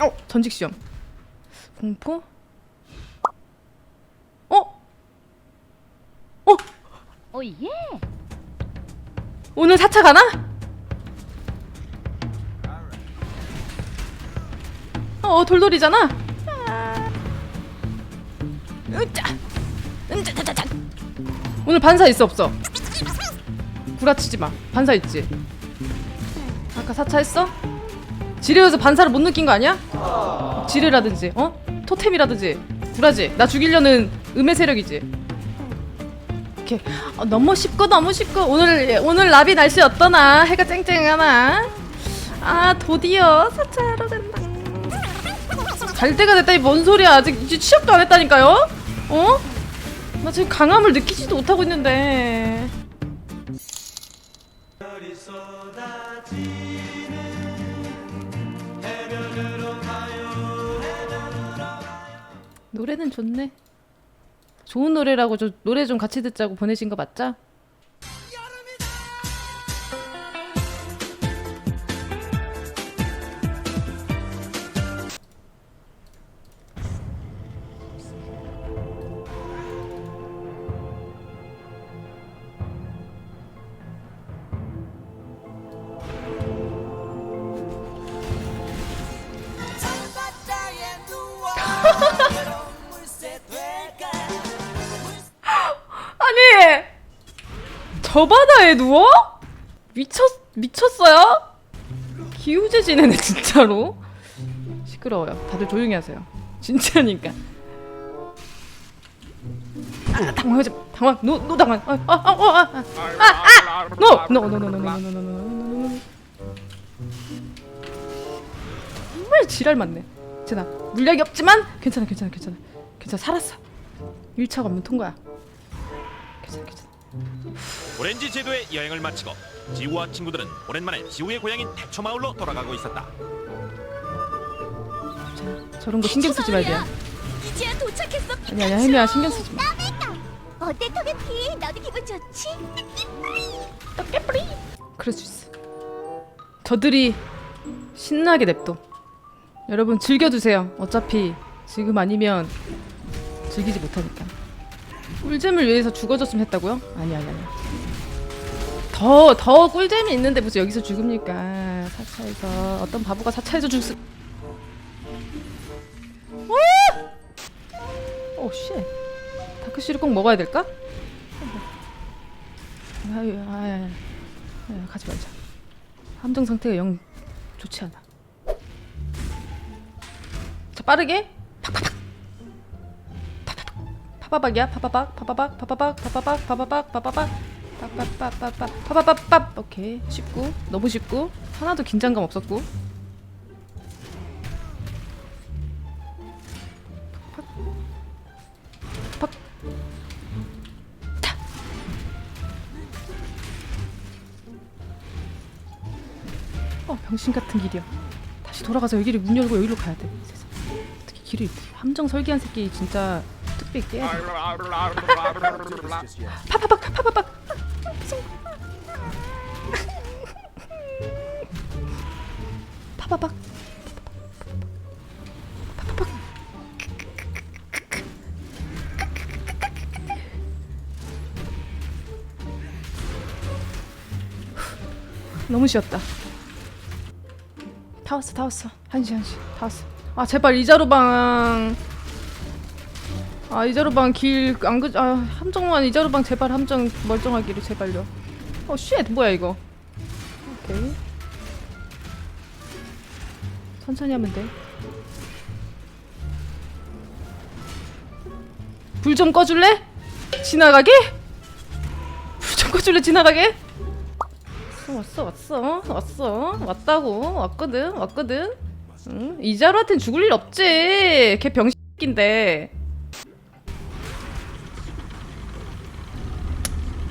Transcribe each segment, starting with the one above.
어 전직 시험 공포 어? 어? 오 예. 오늘 4차 가나? 어 돌돌이잖아 으짜 으짜짜짜짜 오늘 반사 있어 없어? 구라치지 마 반사 있지? 아까 4차 했어? 지뢰여서 반사를 못 느낀 거 아니야? 지뢰라든지 어? 토템이라든지. 구라지. 나 죽이려는 음의 세력이지. 이렇게 어, 너무 쉽고 너무 쉽고. 오늘 오늘 나비 날씨 어떠나? 해가 쨍쨍하나? 아 드디어. 사차하러 간다. 갈 때가 됐다니 뭔 소리야? 아직 이제 취업도 안 했다니까요? 어? 나 지금 강함을 느끼지도 못하고 있는데 노래는 좋네 좋은 노래라고 저 노래 좀 같이 듣자고 보내신 거 맞죠? 저 바다에 누워? 미쳤 미쳤어요? 기우제 지내네 진짜로 시끄러워요 다들 조용히 하세요 진짜니까 아 당황하지 마. 당황 노 노 당황 아아 아 아 노 노 노 노 노 노 노 노 노 노 노 정말 지랄 맞네 제나 물약이 없지만 괜찮아 괜찮아 괜찮아 괜찮아 살았어 1차가 없는 통과야 괜찮아 괜찮아 오렌지 제도의 여행을 마치고 지우와 친구들은 오랜만에 지우의 고향인 태초 마을로 돌아가고 있었다. 자, 저런 거 신경 쓰지 말게요 이제야 도착했어. 아니 아니 혜미야 신경 쓰지 마 어때 토게피? 너도 기분 좋지? 그럴 수 있어 저들이 신나게 냅둬 여러분 즐겨주세요 어차피 지금 아니면 즐기지 못하니까 꿀잼을 위해서 죽어줬으면 했다고요? 아니 아니 아니 더, 더 꿀잼이 있는데 무슨 여기서 죽습니까 사차에서 어떤 바보가 사차에서 죽습 오! 오 씨 다크씨를 꼭 먹어야 될까? 아유 아유 네, 가지 말자. 함정 상태가 영 좋지 않아. 자 빠르게. 파바박이야? 파바박 파바박 파바박 파바박 파바박 파바박 빠빠빠빠빠 파바빠빠 오케이. 쉽고 너무 쉽고 하나도 긴장감 없었고. 어 병신 같은 길이야. 다시 돌아가서 여기를 문 열고 여기로 가야 돼. 세상. 어떻게 길을 함정 설계한 새끼 진짜 뚝배기 깨야 돼. 파파박 파파박. 파파박. 파파박. 너무 쉬었다. 다 왔어, 다 왔어. 한시, 한시, 다 왔어. 아 제발 이자루방. 아 이자루방 길안 그, 아 함정만 이자루방 제발 함정 멀쩡하기를 제발요. 어 쉣, 뭐야 이거? 오케이. 천천히 하면 돼. 불 좀 꺼줄래? 지나가게? 불 좀 꺼줄래 지나가게? 왔어 왔어 왔어 왔어 왔다고 왔거든 왔거든 응? 이자루한텐 죽을 일 없지 걔 병신인데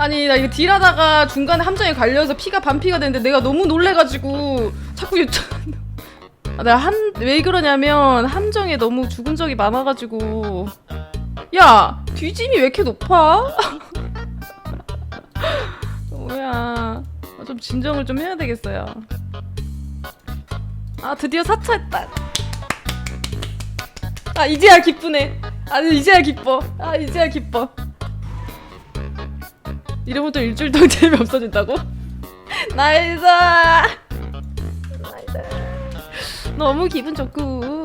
아니 나 이거 딜하다가 중간에 함정에 갈려서 피가 반피가 됐는데 내가 너무 놀래가지고 자꾸 유튜 아, 내가 한 왜 그러냐면 함정에 너무 죽은 적이 많아가지고. 야 뒤짐이 왜 이렇게 높아? 뭐야. 아, 좀 진정을 좀 해야 되겠어요. 아 드디어 사차했다. 아 이제야 기쁘네. 아 이제야 기뻐. 아 이제야 기뻐 이러부터 일주일 동안 재미 없어진다고? 나이스! 나이스. 너무 기분 좋고